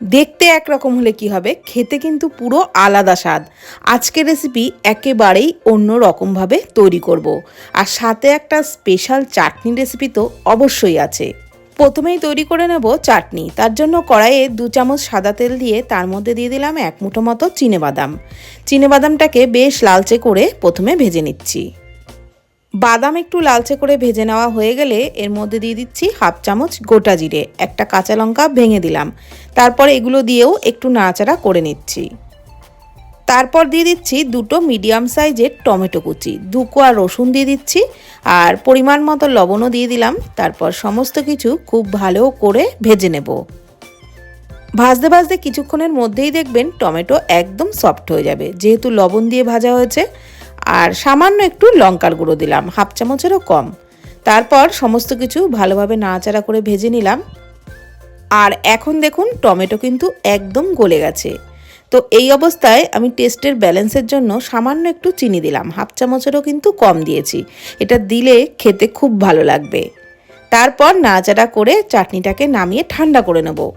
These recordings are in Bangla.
দেখতে একরকম হলে কি হবে? খেতে কিন্তু পুরো আলাদা স্বাদ। আজকের রেসিপি একেবারেই অন্য রকমভাবে তৈরি করব। আর সাথে একটা স্পেশাল চাটনি রেসিপি তো অবশ্যই আছে। প্রথমেই তৈরি করে নেব চাটনি। তার জন্য কড়াইয়ে দু চামচ সাদা তেল দিয়ে তার মধ্যে দিয়ে দিলাম এক মুঠো মতো চিনেবাদাম চিনেবাদামটাকে বেশ লালচে করে প্রথমে ভেজে নিচ্ছি। বাদাম একটু লালচে করে ভেজে নেওয়া হয়ে গেলে এর মধ্যে দিয়ে দিচ্ছি হাফ চামচ গোটা জিরে, একটা কাঁচা লঙ্কা ভেঙে দিলাম। তারপর এগুলো দিয়েও একটু নাড়াচাড়া করে নিচ্ছি। তারপর দিয়ে দিচ্ছি দুটো মিডিয়াম সাইজের টমেটো কুচি, দু কোয়া রসুন দিয়ে দিচ্ছি আর পরিমাণ মতো লবণও দিয়ে দিলাম। তারপর সমস্ত কিছু খুব ভালো করে ভেজে নেব। ভাজতে ভাজতে কিছুক্ষণের মধ্যেই দেখবেন টমেটো একদম সফট হয়ে যাবে, যেহেতু লবণ দিয়ে ভাজা হয়েছে। আর সামান্য একটু লঙ্কার গুঁড়ো দিলাম, হাফ চামচেরও কম। তারপর সমস্ত কিছু ভালোভাবে নাড়াচাড়া করে ভেজে নিলাম। আর এখন দেখুন, টমেটো কিন্তু একদম গলে গেছে। তো এই অবস্থায় আমি টেস্টের ব্যালেন্সের জন্য সামান্য একটু চিনি দিলাম, হাফ চামচেরও কিন্তু কম দিয়েছি। এটা দিলে খেতে খুব ভালো লাগবে। তারপর নাড়াচাড়া করে চাটনিটাকে নামিয়ে ঠান্ডা করে নেব।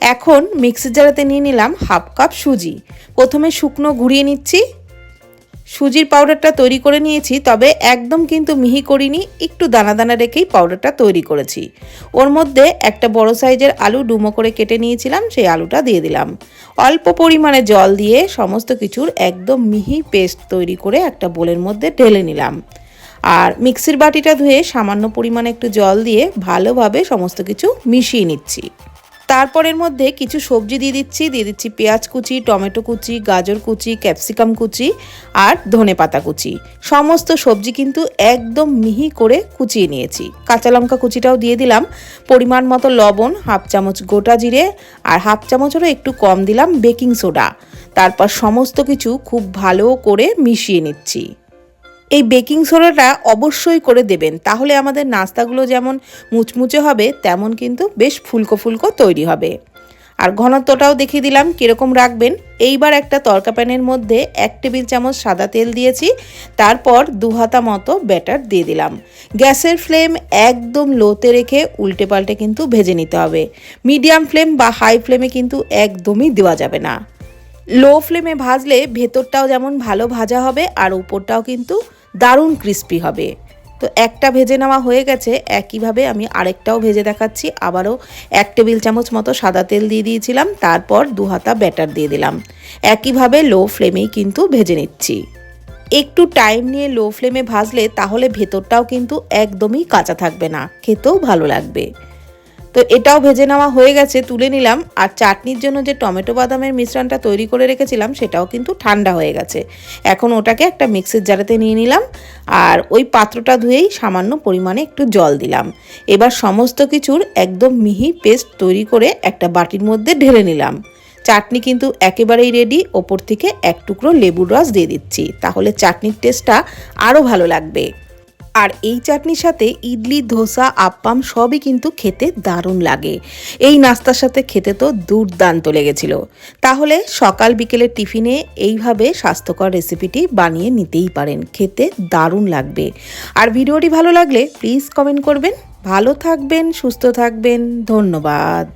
এখন মিক্সির জারাতে নিয়ে নিলাম হাফ কাপ সুজি। প্রথমে শুকনো ঘুরিয়ে নিচ্ছি। সুজির পাউডারটা তৈরি করে নিয়েছি, তবে একদম কিন্তু মিহি করিনি, একটু দানা দানা রেখেই পাউডারটা তৈরি করেছি। ওর মধ্যে একটা বড় সাইজের আলু ডুমো করে কেটে নিয়েছিলাম, সেই আলুটা দিয়ে দিলাম। অল্প পরিমাণে জল দিয়ে সমস্ত কিছুর একদম মিহি পেস্ট তৈরি করে একটা বোলের মধ্যে ঢেলে নিলাম। আর মিক্সির বাটিটা ধুয়ে সামান্য পরিমাণে একটু জল দিয়ে ভালোভাবে সমস্ত কিছু মিশিয়ে নিচ্ছি। তারপরের মধ্যে কিছু সবজি দিয়ে দিচ্ছি। দিয়ে দিচ্ছি পেঁয়াজ কুচি, টমেটো কুচি, গাজর কুচি, ক্যাপসিকাম কুচি আর ধনে পাতা কুচি। সমস্ত সবজি কিন্তু একদম মিহি করে কুচিয়ে নিয়েছি। কাঁচা লঙ্কা কুচিটাও দিয়ে দিলাম। পরিমাণ মতো লবণ, হাফ চামচ গোটা জিরে আর হাফ চামচেরও একটু কম দিলাম বেকিং সোডা। তারপর সমস্ত কিছু খুব ভালো করে মিশিয়ে নিচ্ছি। এই বেকিং সোডাটা অবশ্যই করে দেবেন। তাহলে আমাদের নাস্তাগুলো যেমন মুচমুচে হবে, তেমন কিন্তু বেশ ফুলকো ফুলকো তৈরি হবে। আর ঘনত্বটাও দেখিয়ে দিলাম কীরকম রাখবেন। এইবার একটা তরকা প্যানের মধ্যে এক টেবিল চামচ সাদা তেল দিয়েছি, তারপর দু হাতা মতো ব্যাটার দিয়ে দিলাম। গ্যাসের ফ্লেম একদম লোতে রেখে উল্টে পাল্টে কিন্তু ভেজে নিতে হবে। মিডিয়াম ফ্লেম বা হাই ফ্লেমে কিন্তু একদমই দেওয়া যাবে না। লো ফ্লেমে ভাজলে ভেতরটাও যেমন ভালো ভাজা হবে, আর উপরটাও কিন্তু দারুণ ক্রিস্পি হবে। তো একটা ভেজে নেওয়া হয়ে গেছে, একইভাবে আমি আরেকটাও ভেজে দেখাচ্ছি। আবারও এক টেবিল চামচ মতো সাদা তেল দিয়ে দিয়েছিলাম, তারপর দু হাতা ব্যাটার দিয়ে দিলাম। একইভাবে লো ফ্লেমেই কিন্তু ভেজে নিচ্ছি। একটু টাইম নিয়ে লো ফ্লেমে ভাজলে তাহলে ভেতরটাও কিন্তু একদমই কাঁচা থাকবে না, খেতেও ভালো লাগবে। তো এটাও ভেজে নেওয়া হয়ে গেছে, তুলে নিলাম। আর চাটনির জন্য যে টমেটো বাদামের মিশ্রণটা তৈরি করে রেখেছিলাম, সেটাও কিন্তু ঠান্ডা হয়ে গেছে। এখন ওটাকে একটা মিক্সির জারেতে নিয়ে নিলাম। আর ওই পাত্রটা ধুয়েই সামান্য পরিমাণে একটু জল দিলাম। এবার সমস্ত কিছুর একদম মিহি পেস্ট তৈরি করে একটা বাটির মধ্যে ঢেলে নিলাম। চাটনি কিন্তু একেবারেই রেডি ওপর থেকে এক টুকরো লেবুর রস দিয়ে দিচ্ছি। তাহলে চাটনির টেস্টটা আরও ভালো লাগবে। আর এই চাটনির সাথে ইডলি, ধোসা, আপ্পাম সবই কিন্তু খেতে দারুণ লাগে। এই নাস্তার সাথে খেতে তো দুর্দান্ত লেগেছিল। তাহলে সকাল বিকেলের টিফিনে এইভাবে স্বাস্থ্যকর রেসিপিটি বানিয়ে নিতেই পারেন। খেতে দারুণ লাগবে। আর ভিডিওটি ভালো লাগলে প্লিজ কমেন্ট করবেন। ভালো থাকবেন, সুস্থ থাকবেন। ধন্যবাদ।